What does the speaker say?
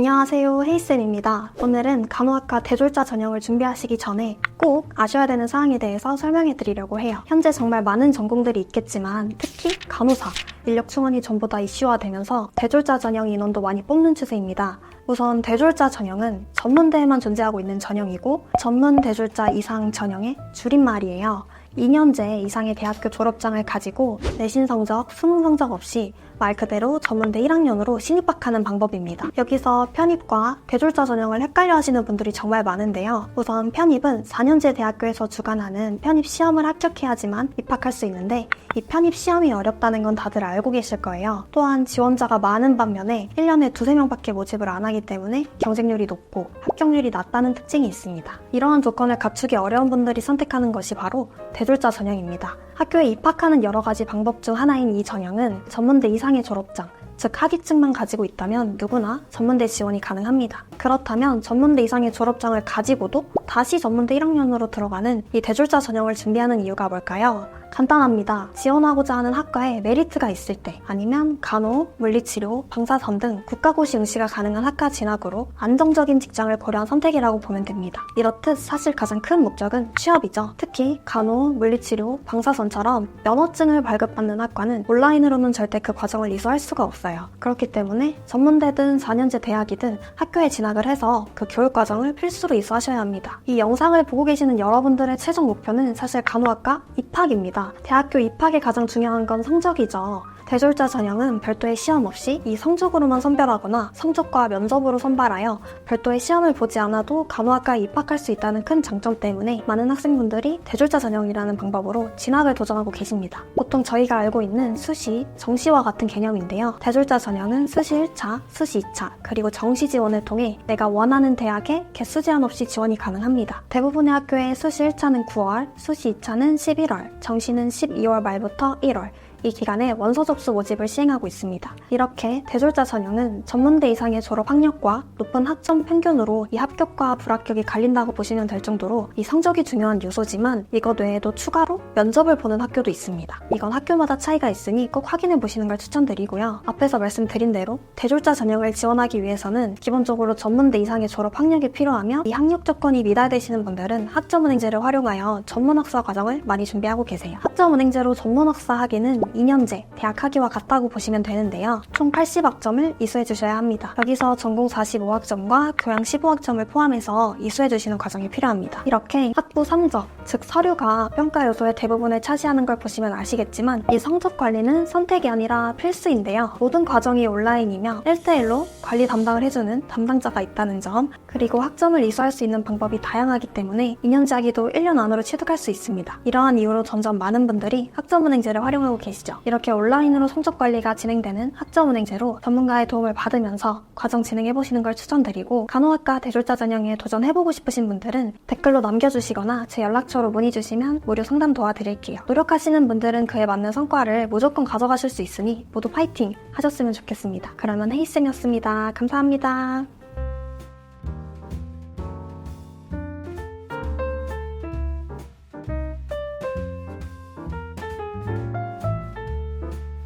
안녕하세요. 헤이쌤입니다. 오늘은 간호학과 대졸자 전형을 준비하시기 전에 꼭 아셔야 되는 사항에 대해서 설명해 드리려고 해요. 현재 정말 많은 전공들이 있겠지만 특히 간호사, 인력 충원이 전부 다 이슈화되면서 대졸자 전형 인원도 많이 뽑는 추세입니다. 우선 대졸자 전형은 전문대에만 존재하고 있는 전형이고 전문 대졸자 이상 전형의 줄임말이에요. 2년제 이상의 대학교 졸업장을 가지고 내신 성적, 수능 성적 없이 말 그대로 전문대 1학년으로 신입학하는 방법입니다. 여기서 편입과 대졸자 전형을 헷갈려 하시는 분들이 정말 많은데요. 우선 편입은 4년제 대학교에서 주관하는 편입 시험을 합격해야지만 입학할 수 있는데 이 편입 시험이 어렵다는 건 다들 알고 계실 거예요. 또한 지원자가 많은 반면에 1년에 두세 명밖에 모집을 안 하기 때문에 경쟁률이 높고 합격률이 낮다는 특징이 있습니다. 이러한 조건을 갖추기 어려운 분들이 선택하는 것이 바로 대졸자 전형입니다. 학교에 입학하는 여러 가지 방법 중 하나인 이 전형은 전문대 이상의 졸업장, 즉 학위증만 가지고 있다면 누구나 전문대 지원이 가능합니다. 그렇다면 전문대 이상의 졸업장을 가지고도 다시 전문대 1학년으로 들어가는 이 대졸자 전형을 준비하는 이유가 뭘까요? 간단합니다. 지원하고자 하는 학과에 메리트가 있을 때 아니면 간호, 물리치료, 방사선 등 국가고시 응시가 가능한 학과 진학으로 안정적인 직장을 고려한 선택이라고 보면 됩니다. 이렇듯 사실 가장 큰 목적은 취업이죠. 특히 간호, 물리치료, 방사선처럼 면허증을 발급받는 학과는 온라인으로는 절대 그 과정을 이수할 수가 없어요. 그렇기 때문에 전문대든 4년제 대학이든 학교에 진학을 해서 그 교육 과정을 필수로 이수하셔야 합니다. 이 영상을 보고 계시는 여러분들의 최종 목표는 사실 간호학과 입학입니다. 대학교 입학에 가장 중요한 건 성적이죠. 대졸자 전형은 별도의 시험 없이 이 성적으로만 선별하거나 성적과 면접으로 선발하여 별도의 시험을 보지 않아도 간호학과에 입학할 수 있다는 큰 장점 때문에 많은 학생분들이 대졸자 전형이라는 방법으로 진학을 도전하고 계십니다. 보통 저희가 알고 있는 수시, 정시와 같은 개념인데요. 대졸자 전형은 수시 1차, 수시 2차, 그리고 정시 지원을 통해 내가 원하는 대학에 개수 제한 없이 지원이 가능합니다. 대부분의 학교의 수시 1차는 9월, 수시 2차는 11월, 정시는 12월 말부터 1월, 이 기간에 원서 접수 모집을 시행하고 있습니다. 이렇게 대졸자 전형은 전문대 이상의 졸업 학력과 높은 학점 평균으로 이 합격과 불합격이 갈린다고 보시면 될 정도로 이 성적이 중요한 요소지만 이것 외에도 추가로 면접을 보는 학교도 있습니다. 이건 학교마다 차이가 있으니 꼭 확인해 보시는 걸 추천드리고요. 앞에서 말씀드린 대로 대졸자 전형을 지원하기 위해서는 기본적으로 전문대 이상의 졸업 학력이 필요하며 이 학력 조건이 미달되시는 분들은 학점은행제를 활용하여 전문학사 과정을 많이 준비하고 계세요. 학점은행제로 전문학사 하기는 2년제 대학 학위와 같다고 보시면 되는데요. 총 80학점을 이수해 주셔야 합니다. 여기서 전공 45학점과 교양 15학점을 포함해서 이수해 주시는 과정이 필요합니다. 이렇게 학부 성적, 즉 서류가 평가 요소의 대부분을 차지하는 걸 보시면 아시겠지만 이 성적 관리는 선택이 아니라 필수인데요. 모든 과정이 온라인이며 1대1로 관리 담당을 해주는 담당자가 있다는 점 그리고 학점을 이수할 수 있는 방법이 다양하기 때문에 2년제 학위도 1년 안으로 취득할 수 있습니다. 이러한 이유로 점점 많은 분들이 학점은행제를 활용하고 계시죠. 이렇게 온라인으로 성적 관리가 진행되는 학점은행제로 전문가의 도움을 받으면서 과정 진행해 보시는 걸 추천드리고 간호학과 대졸자 전형에 도전해보고 싶으신 분들은 댓글로 남겨주시거나 제 연락처로 문의 주시면 무료 상담 도와드릴게요. 노력하시는 분들은 그에 맞는 성과를 무조건 가져가실 수 있으니 모두 파이팅 하셨으면 좋겠습니다. 그러면 헤이쌤이었습니다. 감사합니다.